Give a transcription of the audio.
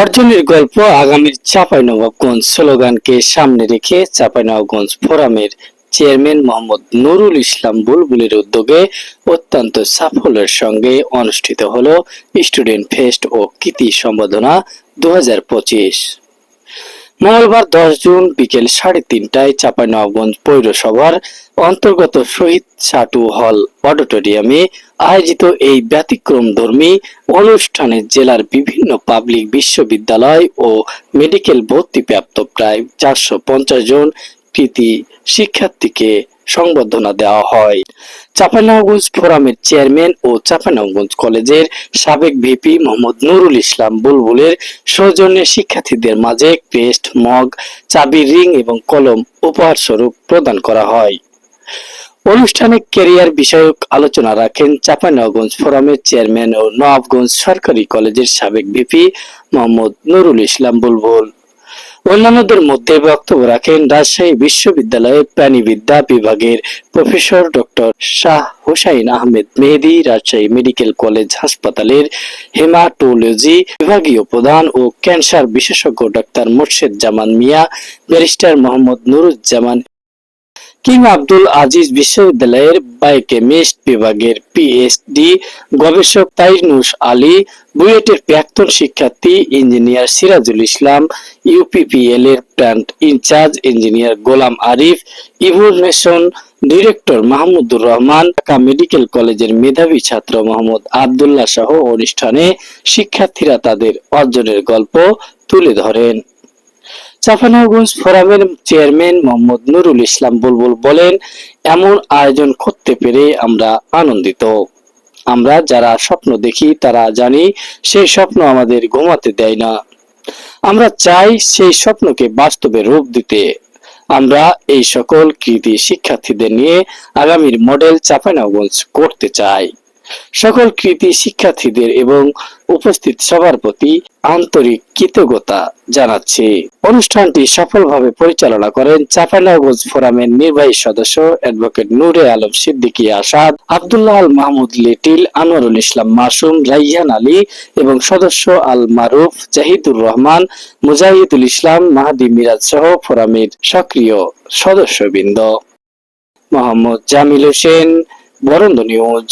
অর্জনের গল্প আগামীর চাঁপাইনবাবগঞ্জ স্লোগানকে সামনে রেখে চাঁপাইনবাবগঞ্জ ফোরামের চেয়ারম্যান মোহাম্মদ নুরুল ইসলাম বুলবুলের উদ্যোগে অত্যন্ত সাফল্যের সঙ্গে অনুষ্ঠিত হল স্টুডেন্ট ফেস্ট ও কৃতি সম্বোধনা দু হাজার পঁচিশ। মঙ্গলবার দশ জুন বিকেল সাড়ে তিনটায় চাঁপাইনবাবগঞ্জ পৌরসভার অন্তর্গত শহীদ সাটু হল অডিটোরিয়ামে আয়োজিত এই ব্যতিক্রম ধর্মী অনুষ্ঠানে জেলার বিভিন্ন পাবলিক বিশ্ববিদ্যালয় ও মেডিকেল ভর্তিপ্রাপ্ত প্রায় চারশো পঞ্চাশ জন কৃতি শিক্ষার্থীকে সংবর্ধনা দেওয়া হয়। চাঁপাইনবাবগঞ্জ ফোরামের চেয়ারম্যান ও চাঁপাইনবাবগঞ্জ কলেজের সাবেক ভিপি মোহাম্মদ নুরুল ইসলাম বুলবুলের সৌজন্যে শিক্ষার্থীদের মাঝে ক্রেস্ট মগ, চাবি, রিং এবং কলম উপহার স্বরূপ প্রদান করা হয়। অনুষ্ঠানে ক্যারিয়ার বিষয়ক আলোচনা রাখেন চাঁপাইনবাবগঞ্জ ফোরামের চেয়ারম্যান ও নবাবগঞ্জ সরকারি কলেজের সাবেক ভিপি মোহাম্মদ নুরুল ইসলাম বুলবুল। অন্যান্যদের মধ্যে বক্তব্য রাখেন রাজশাহী বিশ্ববিদ্যালয়ের প্রাণীবিদ্যা বিভাগের professor doctor Shah Hossain Ahmed Mehedi, Rajshahi medical college হাসপাতালের হেমাটোলজি বিভাগীয় প্রধান ও ক্যান্সার বিশেষজ্ঞ doctor Morshed Zaman Mia, barrister Mohammad Nuruzzaman king Abdul Aziz বিশ্ববিদ্যালয়ের বায়োকেমিস্ট বিভাগের পিএইচডি গবেষক তাইনুস আলী, বুয়েটের প্রাক্তন শিক্ষার্থী ইঞ্জিনিয়ার সিরাজুল ইসলাম ইউপিপিএল এর plant incharge engineer Golam Arif evolution director Mahmudur Rahman, Dhaka medical কলেজের মেধাবী ছাত্র মোহাম্মদ আবদুল্লাহ সহ অনুষ্ঠানে শিক্ষার্থীরা তাদের অর্জনের গল্প তুলে ধরেন। চাঁপানগঞ্জ ফোরামের চেয়ারম্যান মোহাম্মদ নুরুল ইসলাম বুলবুল বলেন, এমন আয়োজন করতে পেরে আমরা আনন্দিত। আমরা যারা স্বপ্ন দেখি, তারা জানি সেই স্বপ্ন আমাদের ঘুমাতে দেয় না। আমরা চাই সেই স্বপ্নকে বাস্তবে রূপ দিতে। আমরা এই সকল কৃতি শিক্ষার্থীদের নিয়ে আগামীর মডেল চাঁপাইনগঞ্জ করতে চাই। সকল কৃতি শিক্ষার্থীদের এবং উপস্থিত সবার প্রতি আন্তরিক কৃতজ্ঞতা জানাচ্ছি। অনুষ্ঠানটি সফলভাবে পরিচালনা করেন চাঁপাইনগঞ্জ ফোরামের নির্বাহী সদস্য অ্যাডভোকেট নূরে আলম সিদ্দিকী আসাদ আব্দুল্লাহ আল মাহমুদ লিটিল, আনোয়ারুল ইসলাম মাসুম, রাইহান আলী এবং সদস্য আল মারুফ, জাহিদুর রহমান, মুজাহিদুল ইসলাম, মাহাদি মিরাজ সহ ফোরামের সক্রিয় সদস্যবৃন্দ। মোহাম্মদ জামিল হোসেন, বরন্দ নিউজ।